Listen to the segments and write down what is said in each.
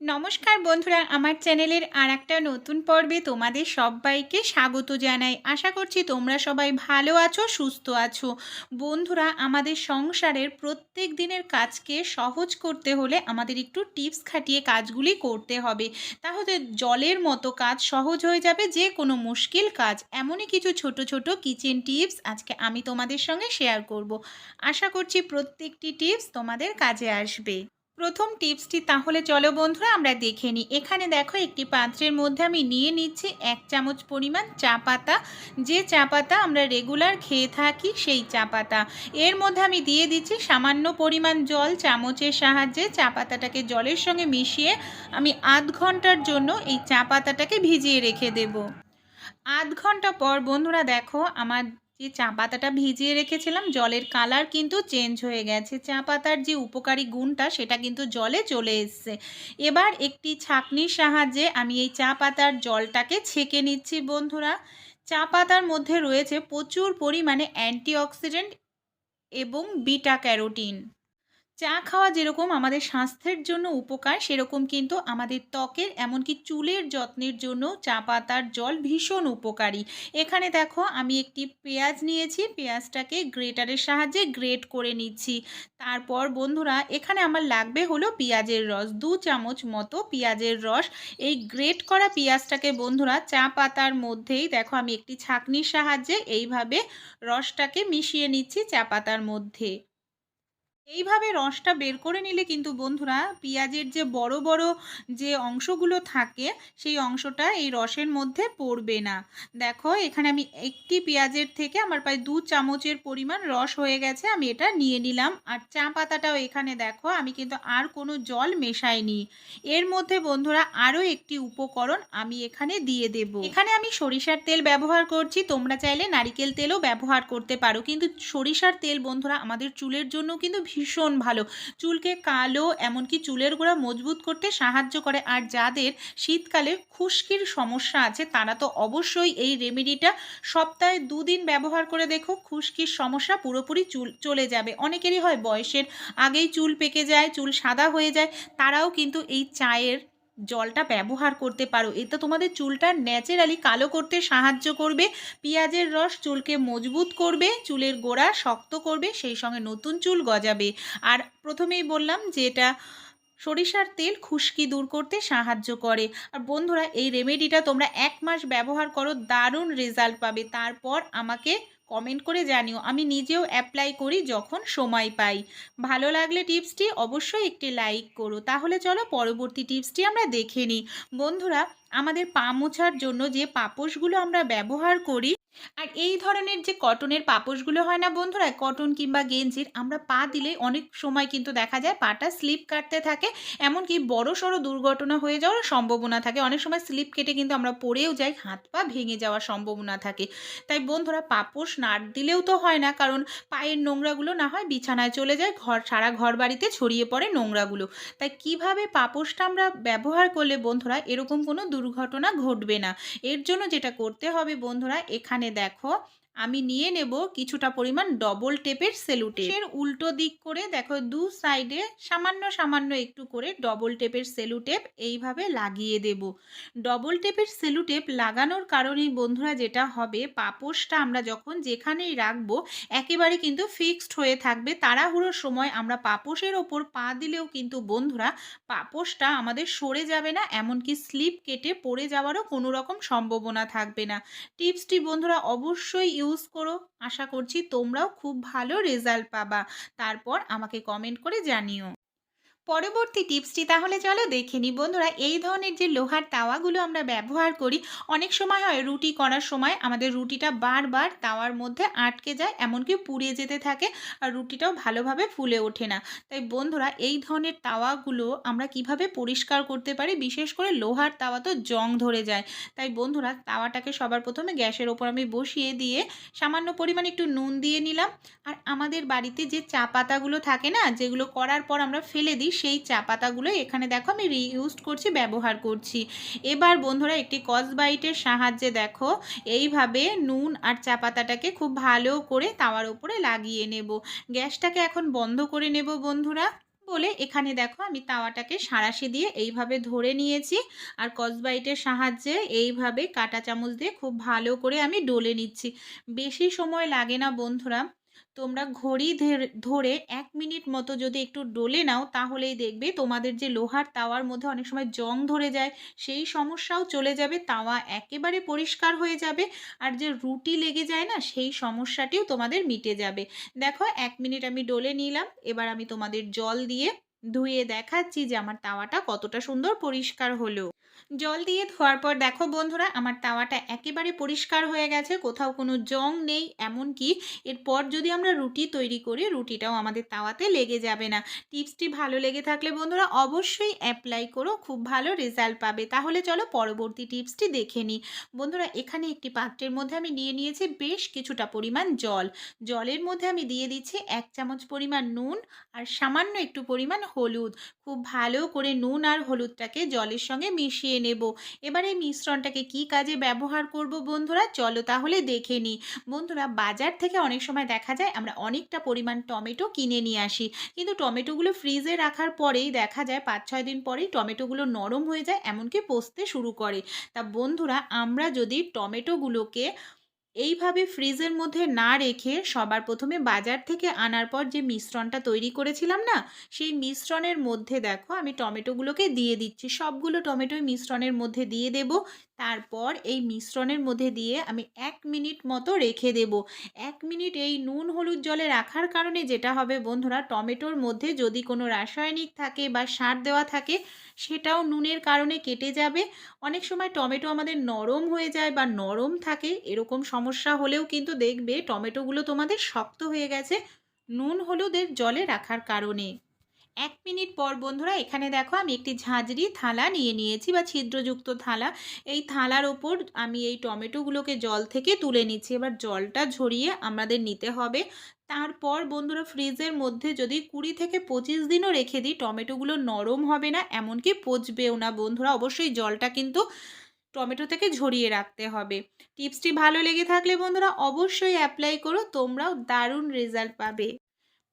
নমস্কার বন্ধুরা, আমার চ্যানেলের আর একটা নতুন পর্বে তোমাদের সবাইকে স্বাগত জানাই। আশা করছি তোমরা সবাই ভালো আছো, সুস্থ আছো। বন্ধুরা, আমাদের সংসারের প্রত্যেক দিনের কাজকে সহজ করতে হলে আমাদের একটু টিপস খাটিয়ে কাজগুলি করতে হবে। তাহলে জলের মতো কাজ সহজ হয়ে যাবে যে কোনো মুশকিল কাজ। এমনই কিছু ছোট ছোট কিচেন টিপস আজকে আমি তোমাদের সঙ্গে শেয়ার করব। আশা করছি প্রত্যেকটি টিপস তোমাদের কাজে আসবে। প্রথম টিপসটি তাহলে চলো বন্ধুরা আমরা দেখে নিই। এখানে দেখো একটি পাত্রের মধ্যে আমি নিয়ে নিচ্ছি এক চামচ পরিমাণ চা পাতা। যে চা পাতা আমরা রেগুলার খেয়ে থাকি সেই চা পাতা। এর মধ্যে আমি দিয়ে দিচ্ছি সামান্য পরিমাণ জল চামচের সাহায্যে। চা পাতাটাকে জলের সঙ্গে মিশিয়ে আমি আধ ঘণ্টার জন্য এই চা পাতাটাকে ভিজিয়ে রেখে দেব। আধ ঘণ্টা পর বন্ধুরা দেখো আমার যে চা পাতাটা ভিজিয়ে রেখেছিলাম, জলের কালার কিন্তু চেঞ্জ হয়ে গেছে। চা পাতার যে উপকারী গুণটা, সেটা কিন্তু জলে চলে এসছে। এবার একটি ছাঁকনির সাহায্যে আমি এই চা পাতার জলটাকে ছেঁকে নিচ্ছি, বন্ধুরা। চা পাতার মধ্যে রয়েছে প্রচুর পরিমাণে অ্যান্টিঅক্সিডেন্ট এবং বিটা ক্যারোটিন। চা খাওয়া যেরকম আমাদের স্বাস্থ্যের জন্য উপকার, সেরকম কিন্তু আমাদের ত্বকের এমনকি চুলের যত্নের জন্য চা পাতার জল ভীষণ উপকারী। এখানে দেখো আমি একটি পেঁয়াজ নিয়েছি, পেঁয়াজটাকে গ্রেটারের সাহায্যে গ্রেট করে নিচ্ছি। তারপর বন্ধুরা, এখানে আমার লাগবে হলো পেঁয়াজের রস, দু চামচ মতো পেঁয়াজের রস। এই গ্রেট করা পেঁয়াজটাকে বন্ধুরা চা পাতার মধ্যেই দেখো আমি একটি ছাঁকনির সাহায্যে এইভাবে রসটাকে মিশিয়ে নিচ্ছি চা পাতার মধ্যে। এইভাবে রসটা বের করে নিলে কিন্তু বন্ধুরা পেঁয়াজের যে বড় বড় যে অংশগুলো থাকে, সেই অংশটা এই রসের মধ্যে পড়বে না। দেখো, এখানে আমি একটি পেঁয়াজের থেকে আমার প্রায় দু চামচের পরিমাণ রস হয়ে গেছে, আমি এটা নিয়ে নিলাম। আর চা পাতাটাও এখানে দেখো, আমি কিন্তু আর কোনো জল মেশাইনি। এর মধ্যে বন্ধুরা আরও একটি উপকরণ আমি এখানে দিয়ে দেব। এখানে আমি সরিষার তেল ব্যবহার করছি, তোমরা চাইলে নারিকেল তেলও ব্যবহার করতে পারো। কিন্তু সরিষার তেল বন্ধুরা আমাদের চুলের জন্য কিন্তু ভীষণ ভালো। চুলকে কালো, এমনকি চুলের গোড়া মজবুত করতে সাহায্য করে। আর যাদের শীতকালে খুশকির সমস্যা আছে, তারা তো অবশ্যই এই রেমেডিটা সপ্তাহে দুদিন ব্যবহার করে দেখো, খুশকির সমস্যা পুরোপুরি চুল, চলে যাবে। অনেকেরই হয় বয়সের, আগেই চুল পেকে যায়, চুল সাদা হয়ে যায়, তারাও কিন্তু এই চায়ের জলটা ব্যবহার করতে পারো। এতে তোমাদের চুলটা ন্যাচারালি কালো করতে সাহায্য করবে, পেঁয়াজের রস চুলকে মজবুত করবে, চুলের গোড়া শক্ত করবে, সেই সঙ্গে নতুন চুল গজাবে। আর প্রথমেই বললাম যে এটা সরিষার তেল খুশকি দূর করতে সাহায্য করে। আর বন্ধুরা, এই রেমেডিটা তোমরা এক মাস ব্যবহার করো, দারুণ রেজাল্ট পাবে। তারপর আমাকে কমেন্ট করে জানিও। আমি নিজেও অ্যাপ্লাই করি যখন সময় পাই। ভালো লাগলে টিপসটি অবশ্যই একটি লাইক করো। তাহলে চলো পরবর্তী টিপসটি আমরা দেখে নিই। বন্ধুরা, আমাদের পা মোছার জন্য যে পাপোশগুলো আমরা ব্যবহার করি আর এই ধরনের যে কটনের পাপোশগুলো হয় না বন্ধুরা, কটন কিংবা গেঞ্জির, আমরা পা দিলে অনেক সময় কিন্তু দেখা যায় পাটা স্লিপ কাটতে থাকে। এমনকি বড় সড়ো দুর্ঘটনা হয়ে যাওয়ার সম্ভাবনা থাকে। অনেক সময় স্লিপ কেটে কিন্তু আমরা পড়েও যাই, হাত পা ভেঙে যাওয়ার সম্ভাবনা থাকে। তাই বন্ধুরা, পাপোশ না দিলেও তো হয় না, কারণ পায়ের নোংরাগুলো না হয় বিছানায় চলে যায়, ঘর, সারা ঘর বাড়িতে ছড়িয়ে পড়ে নোংরাগুলো। তাই কীভাবে পাপোশটা আমরা ব্যবহার করলে বন্ধুরা, এরকম কোনো দুর্ঘটনা ঘটবে না। এর জন্য যেটা করতে হবে বন্ধুরা, এখানে দেখো আমি নিয়ে নেব কিছুটা পরিমাণ ডবল টেপের সেলুটেপ এর উল্টো দিক করে দেখো, দু সাইডে সামান্য সামান্য একটু করে ডবল টেপের সেলুটেপ এইভাবে লাগিয়ে দেব। ডবল টেপের সেলুটেপ লাগানোর কারণেই বন্ধুরা যেটা হবে, পাপোশটা আমরা যখন যেখানেই রাখব, একেবারে কিন্তু ফিক্সড হয়ে থাকবে। তাড়াহুড়োর সময় আমরা পাপোশের ওপর পা দিলেও কিন্তু বন্ধুরা পাপোশটা আমাদের সরে যাবে না, এমনকি স্লিপ কেটে পড়ে যাওয়ারও কোনো রকম সম্ভাবনা থাকবে না। টিপসটি বন্ধুরা অবশ্যই ইউজ করো। আশা করছি তোমরাও খুব ভালো রেজাল্ট পাবা। তারপর আমাকে কমেন্ট করে জানিও। পরবর্তী টিপসটি তাহলে চলো দেখে নিই। বন্ধুরা, এই ধরনের যে লোহার তাওয়াগুলো আমরা ব্যবহার করি, অনেক সময় হয় রুটি করার সময় আমাদের রুটিটা বারবার তাওয়ার মধ্যে আটকে যায়, এমনকি পুড়ে যেতে থাকে আর রুটিটাও ভালোভাবে ফুলে ওঠে না। তাই বন্ধুরা, এই ধরনের তাওয়াগুলো আমরা কীভাবে পরিষ্কার করতে পারি? বিশেষ করে লোহার তাওয়া তো জং ধরে যায়। তাই বন্ধুরা, তাওয়াটাকে সবার প্রথমে গ্যাসের ওপর আমি বসিয়ে দিয়ে সামান্য পরিমাণ একটু নুন দিয়ে নিলাম। আর আমাদের বাড়িতে যে চা পাতাগুলো থাকে না, যেগুলো করার পর আমরা ফেলে দিই সেই চা পাতাগুলো এখানে দেখো আমি রিইউজ করছি, ব্যবহার করছি। এবার বন্ধুরা একটি কসবাইটের সাহায্যে দেখো, এইভাবে নুন আর চা পাতাটাকে খুব ভালো করে তাওয়ার উপরে লাগিয়ে নেব। গ্যাসটাকে এখন বন্ধ করে নেব বন্ধুরা। বলে এখানে দেখো আমি তাওয়াটাকে সাঁড়াশি দিয়ে এইভাবে ধরে নিয়েছি আর কসবাইটের সাহায্যে এইভাবে কাঁটা চামচ দিয়ে খুব ভালো করে আমি ডলে নিচ্ছি। বেশি সময় লাগে না বন্ধুরা। তোমরা ঘড়ি ধের- এক মিনিট মতো যদি একটু ডলে নাও, তাহলেই দেখবে তোমাদের যে লোহার তাওয়ার মধ্যে অনেক সময় জং ধরে যায়, সেই সমস্যাও চলে যাবে, তাওয়া একেবারে পরিষ্কার হয়ে যাবে, আর যে রুটি লেগে যায় না, সেই সমস্যাটিও তোমাদের মিটে যাবে। দেখো, এক মিনিট আমি ডলে নিলাম, এবার আমি তোমাদের জল দিয়ে ধুয়ে দেখাচ্ছি যে আমার তাওয়াটা কতটা সুন্দর পরিষ্কার হলো। জল দিয়ে ধোয়ার পর দেখো বন্ধুরা, আমার তাওয়াটা একেবারে পরিষ্কার হয়ে গেছে, কোথাও কোনো জং নেই, এমনকি এরপর যদি আমরা রুটি তৈরি করি, রুটিটাও আমাদের তাওয়াতে লেগে যাবে না। টিপসটি ভালো লেগে থাকলে বন্ধুরা অবশ্যই অ্যাপ্লাই করো, খুব ভালো রেজাল্ট পাবে। তাহলে চলো পরবর্তী টিপসটি দেখে নিই। বন্ধুরা, এখানে একটি পাত্রের মধ্যে আমি নিয়ে নিয়েছি বেশ কিছুটা পরিমাণ জল। জলের মধ্যে আমি দিয়ে দিচ্ছি এক চামচ পরিমাণ নুন আর সামান্য একটু পরিমাণ হলুদ। খুব ভালো করে নুন আর হলুদটাকে জলের সঙ্গে মিশিয়ে নেব। এবার এই মিশ্রণটাকে কি কাজে ব্যবহার করব বন্ধুরা? চলো তাহলে দেখে নিই। বন্ধুরা, বাজার থেকে অনেক সময় দেখা যায় আমরা অনেকটা পরিমাণ টমেটো কিনে নিয়ে আসি। কিন্তু টমেটোগুলো ফ্রিজে রাখার পরেই দেখা যায় পাঁচ ছয় দিন পরেই টমেটোগুলো নরম হয়ে যায়, এমনকি পচতে শুরু করে। তা বন্ধুরা, আমরা যদি টমেটোগুলোকে এইভাবে ফ্রিজের মধ্যে না রেখে সবার প্রথমে বাজার থেকে আনার পর যে মিশ্রণটা তৈরি করেছিলাম না, সেই মিশ্রণের মধ্যে দেখো আমি টমেটোগুলোকে দিয়ে দিচ্ছি। সবগুলো টমেটোই মিশ্রণের মধ্যে দিয়ে দেব। তারপর এই মিশ্রণের মধ্যে দিয়ে আমি এক মিনিট মতো রেখে দেব। এক মিনিট এই নুন হলুদ জলে রাখার কারণে যেটা হবে বন্ধুরা, টমেটোর মধ্যে যদি কোনো রাসায়নিক থাকে বা সার দেওয়া থাকে, সেটাও নুনের কারণে কেটে যাবে। অনেক সময় টমেটো আমাদের নরম হয়ে যায় বা নরম থাকে, এরকম সমস্যা হলেও কিন্তু দেখবে টমেটোগুলো তোমাদের শক্ত হয়ে গেছে, নুন হলুদের জলে রাখার কারণে। এক মিনিট পর বন্ধুরা, এখানে দেখো আমি একটি ঝাঁঝরি থালা নিয়ে নিয়েছি বা ছিদ্রযুক্ত থালা। এই থালার ওপর আমি এই টমেটোগুলোকে জল থেকে তুলে নিচ্ছি। এবার জলটা ঝরিয়ে আমাদের নিতে হবে। তারপর বন্ধুরা, ফ্রিজের মধ্যে যদি কুড়ি থেকে পঁচিশ দিনও রেখে দিই, টমেটোগুলো নরম হবে না, এমনকি পচবেও না। বন্ধুরা, অবশ্যই জলটা কিন্তু টমেটো থেকে ঝরিয়ে রাখতে হবে। টিপসটি ভালো লেগে থাকলে বন্ধুরা অবশ্যই অ্যাপ্লাই করো, তোমরাও দারুণ রেজাল্ট পাবে।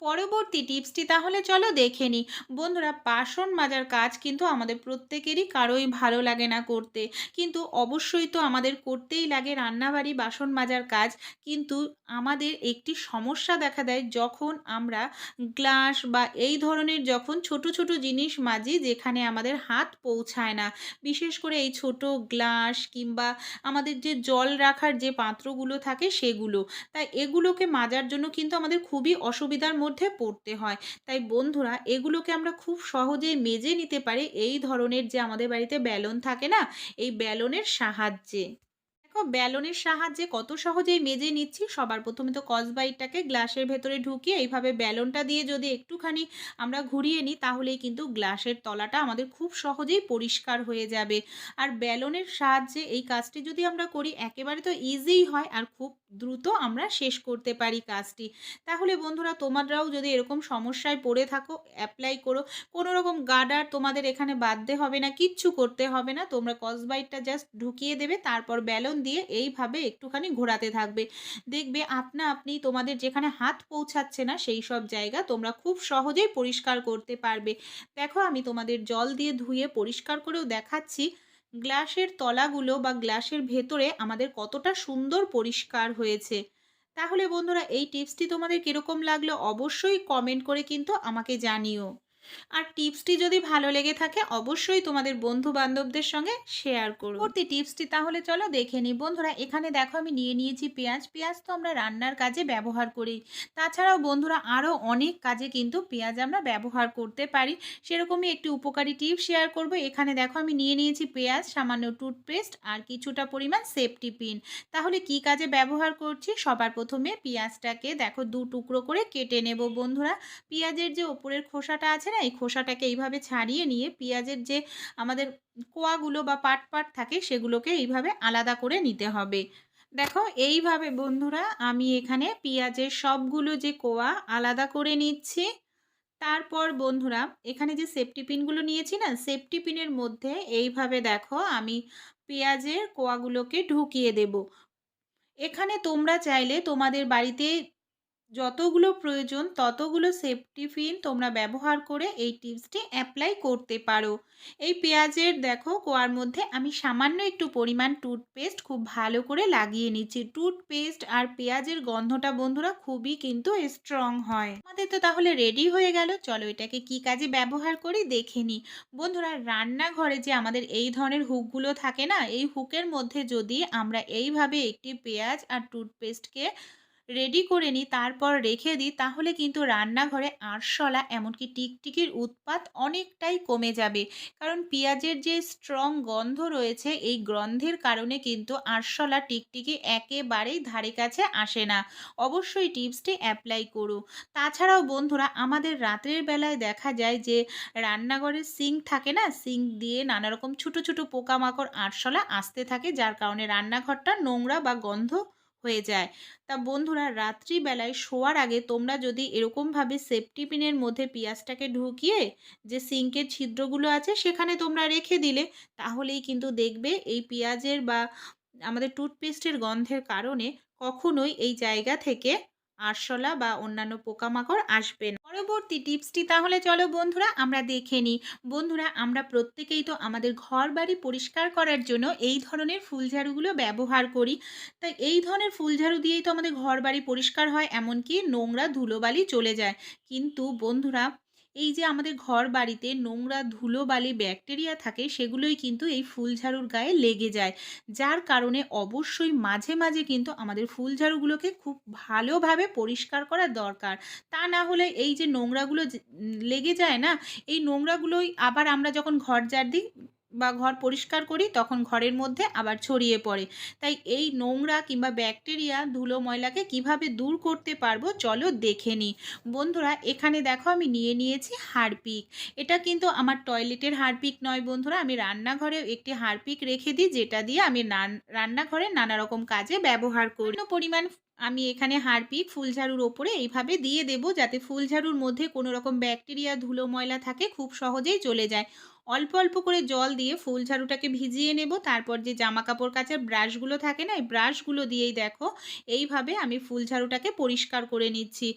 পরবর্তী টিপসটি তাহলে চলো দেখে নিই। বন্ধুরা বাসন মাজার কাজ কিন্তু আমাদের প্রত্যেকেরই কারোই ভালো লাগে না করতে। কিন্তু অবশ্যই তো আমাদের করতেই লাগে রান্নাবাড়ি, বাসন মাজার কাজ। কিন্তু আমাদের একটি সমস্যা দেখা দেয় যখন আমরা গ্লাস বা এই ধরনের যখন ছোট ছোট জিনিস মাজি যেখানে আমাদের হাত পৌঁছায় না। বিশেষ করে এই ছোট গ্লাস কিংবা আমাদের যে জল রাখার যে পাত্রগুলো থাকে সেগুলো। তাই এগুলোকে মাজার জন্য কিন্তু আমাদের খুবই অসুবিধার মধ্যে পড়তে হয়। তাই বন্ধুরা, এগুলোকে আমরা খুব সহজেই মেজে নিতে পারি। এই ধরনের যে আমাদের বাড়িতে ব্যালন থাকে না, এই ব্যালনের সাহায্যে। ব্যালনের সাহায্যে কত সহজেই মেজে নিচ্ছি। সবার প্রথমে তো কসবাইটটাকে গ্লাসের ভেতরে ঢুকিয়ে এইভাবে ব্যালনটা দিয়ে যদি একটুখানি আমরা ঘুরিয়ে নিই, তাহলেই কিন্তু গ্লাসের তলাটা আমাদের খুব সহজেই পরিষ্কার হয়ে যাবে। আর ব্যালনের সাহায্যে এই কাজটি যদি আমরা করি, একেবারে তো ইজিই হয় আর খুব দ্রুত আমরা শেষ করতে পারি কাজটি। তাহলে বন্ধুরা, তোমরাও যদি এরকম সমস্যায় পড়ে থাকো অ্যাপ্লাই করো। কোনো রকম গার্ডার তোমাদের এখানে বাঁধতে হবে না, কিচ্ছু করতে হবে না। তোমরা কসবাইটটা জাস্ট ঢুকিয়ে দেবে, তারপর ব্যালন দিয়ে এইভাবে একটুখানি ঘোরাতে থাকবে। দেখবে আপনা আপনি তোমাদের যেখানে হাত পৌঁছাচ্ছে না সেই সব জায়গা তোমরা খুব সহজেই পরিষ্কার করতে পারবে। দেখো আমি তোমাদের জল দিয়ে ধুয়ে পরিষ্কার করেও দেখাচ্ছি, গ্লাসের তলাগুলো বা গ্লাসের ভেতরে আমাদের কতটা সুন্দর পরিষ্কার হয়েছে। তাহলে বন্ধুরা এই টিপসটি তোমাদের কীরকম লাগল অবশ্যই কমেন্ট করে কিন্তু আমাকে জানিও। আর টিপসটি যদি ভালো লেগে থাকে, অবশ্যই তোমাদের বন্ধু বান্ধবদের সঙ্গে শেয়ার করো। পরবর্তী টিপসটি তাহলে চলো দেখে নিই। বন্ধুরা, এখানে দেখো আমি নিয়ে নিয়েছি পেঁয়াজ। পেঁয়াজ তো আমরা রান্নার কাজে ব্যবহার করি। তাছাড়াও বন্ধুরা আরও অনেক কাজে কিন্তু পেঁয়াজ আমরা ব্যবহার করতে পারি। সেরকমই একটি উপকারী টিপস শেয়ার করব। এখানে দেখো আমি নিয়ে নিয়েছি পেঁয়াজ, সামান্য টুথপেস্ট আর কিছুটা পরিমাণ সেফটি পিন তাহলে কি কাজে ব্যবহার করছি? সবার প্রথমে পেঁয়াজটাকে দেখো দু টুকরো করে কেটে নেব বন্ধুরা। পেঁয়াজের যে ওপরের খোসাটা আছে না এই খোসাটাকে এইভাবে ছাড়িয়ে নিয়ে পেঁয়াজের যে আমাদের কোয়াগুলো বা পাট পাট থাকে সেগুলোকে এইভাবে আলাদা করে নিতে হবে। দেখো এইভাবে বন্ধুরা আমি এখানে পেঁয়াজের সবগুলো যে কোয়া আলাদা করে নিচ্ছি। তারপর বন্ধুরা এখানে যে সেফটি পিনগুলো নিয়েছি না, সেফটি পিনের মধ্যে এইভাবে দেখো আমি পেঁয়াজের কোয়াগুলোকে ঢুকিয়ে দেব। এখানে তোমরা চাইলে তোমাদের বাড়িতে যতগুলো প্রয়োজন, ততগুলো সেফটি পিন তোমরা ব্যবহার করে এই টিপসটি অ্যাপ্লাই করতে পারো। এই পেঁয়াজের দেখো, কোয়ার মধ্যে আমি সামান্য একটু পরিমাণ টুথপেস্ট খুব ভালো করে লাগিয়ে নিচ্ছি। টুথপেস্ট আর পেঁয়াজের গন্ধটা বন্ধুরা খুবই কিন্তু স্ট্রং হয়। আমাদের তো তাহলে রেডি হয়ে গেল, চলো এটাকে কি কাজে ব্যবহার করি দেখে নিই। বন্ধুরা, রান্নাঘরে যে আমাদের এই ধরনের হুকগুলো থাকে না, এই হুকের মধ্যে যদি আমরা এইভাবে একটি পেঁয়াজ আর টুথপেস্টকে রেডি করে নিই তারপর রেখে দিই, তাহলে কিন্তু রান্নাঘরে আরশোলা এমনকি টিকটিকির উৎপাত অনেকটাই কমে যাবে। কারণ পেঁয়াজের যে স্ট্রং গন্ধ রয়েছে, এই গন্ধের কারণে কিন্তু আরশোলা টিকটিকি একেবারেই ধারে কাছে আসে না। অবশ্যই টিপসটি অ্যাপ্লাই করো। তাছাড়াও বন্ধুরা, আমাদের রাতের বেলায় দেখা যায় যে, রান্নাঘরের সিঙ্ক থাকে না সিঙ্ক দিয়ে নানারকম ছোটো ছোটো পোকামাকড় আরশোলা আসতে থাকে, যার কারণে রান্নাঘরটা নোংরা বা গন্ধ হয়ে যায়। তা বন্ধুরা, রাত্রিবেলায় শোয়ার আগে তোমরা যদি এরকমভাবে সেফটি পিনের মধ্যে পেঁয়াজটাকে ঢুকিয়ে যে সিঙ্কের ছিদ্রগুলো আছে সেখানে তোমরা রেখে দিলে, তাহলেই কিন্তু দেখবে এই পেঁয়াজের বা আমাদের টুথপেস্টের গন্ধের কারণে কখনোই এই জায়গা থেকে আরশোলা বা অন্যান্য পোকামাকড় আসবে না। পরবর্তী টিপসটি তাহলে চলো বন্ধুরা আমরা দেখে নিই। বন্ধুরা, আমরা প্রত্যেকেই তো আমাদের ঘর বাড়ি পরিষ্কার করার জন্য এই ধরনের ফুলঝাড়ুগুলো ব্যবহার করি। তাই এই ধরনের ফুলঝাড়ু দিয়েই তো আমাদের ঘর বাড়ি পরিষ্কার হয়, এমনকি নোংরা ধুলোবালি চলে যায়। কিন্তু বন্ধুরা এই যে আমাদের ঘর বাড়িতে নোংরা ধুলো বালি ব্যাকটেরিয়া থাকে, সেগুলোই কিন্তু এই ফুলঝাড়ুর গায়ে লেগে যায়। যার কারণে অবশ্যই মাঝে মাঝে কিন্তু আমাদের ফুলঝাড়ুগুলোকে খুব ভালোভাবে পরিষ্কার করা দরকার। তা না হলে এই যে নোংরাগুলো লেগে যায় না, এই নোংরাগুলোই আবার আমরা যখন ঘর ঝাড় দিই বা ঘর পরিষ্কার করি, তখন ঘরের মধ্যে আবার ছড়িয়ে পড়ে। তাই এই নোংরা কিংবা ব্যাকটেরিয়া, ধুলো ময়লাকে কীভাবে দূর করতে পারব, চলো দেখে নিই। বন্ধুরা, এখানে দেখো আমি নিয়ে নিয়েছি হারপিক। এটা কিন্তু আমার টয়লেটের হারপিক নয় বন্ধুরা, আমি রান্নাঘরে একটি হারপিক রেখে দিই, যেটা দিয়ে আমি রান্নাঘরে নানা রকম কাজে ব্যবহার করি। পরিমাণ আমি এখানে হারপিক ফুলঝাড়ুর ওপরে এইভাবে দিয়ে দেব, যাতে ফুলঝাড়ুর মধ্যে কোনো রকম ব্যাকটেরিয়া, ধুলো ময়লা থাকে, খুব সহজেই চলে যায়। অল্প অল্প করে জল দিয়ে ফুল ঝাড়ুটাকে ভিজিয়ে নেব। তারপর যে জামা কাপড় কাচার ব্রাশগুলো থাকে না, এই ব্রাশগুলো দিয়েই দেখো, এইভাবে আমি ফুল ঝাড়ুটাকে পরিষ্কার করে নিচ্ছি।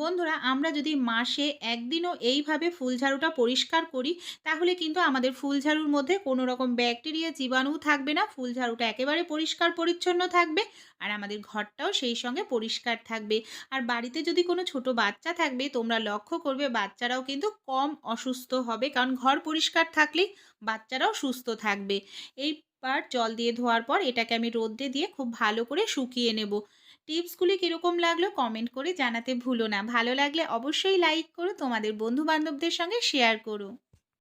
বন্ধুরা, আমরা যদি মাসে একদিনও এইভাবে ফুল ঝাড়ুটা পরিষ্কার করি, তাহলে কিন্তু আমাদের ফুল ঝাড়ুর মধ্যে কোনো রকম ব্যাকটেরিয়া জীবাণু থাকবে না, ফুল ঝাড়ুটা একেবারে পরিষ্কার পরিচ্ছন্ন থাকবে, আর আমাদের ঘরটাও সেই সঙ্গে পরিষ্কার থাকবে। আর বাড়িতে যদি কোনো ছোট বাচ্চা থাকবে, তোমরা লক্ষ্য করবে, বাচ্চারাও কিন্তু কম অসুস্থ হবে, কারণ ঘর পরিষ্কার থাকলেই বাচ্চারাও সুস্থ থাকবে। এইবার জল দিয়ে ধোয়ার পর এটাকে আমি রোদ্রে দিয়ে খুব ভালো করে শুকিয়ে নেব। টিপসগুলি কীরকম লাগল কমেন্ট করে জানাতে ভুলো না। ভালো লাগলে অবশ্যই লাইক করো, তোমাদের বন্ধু বান্ধবদের সঙ্গে শেয়ার করো।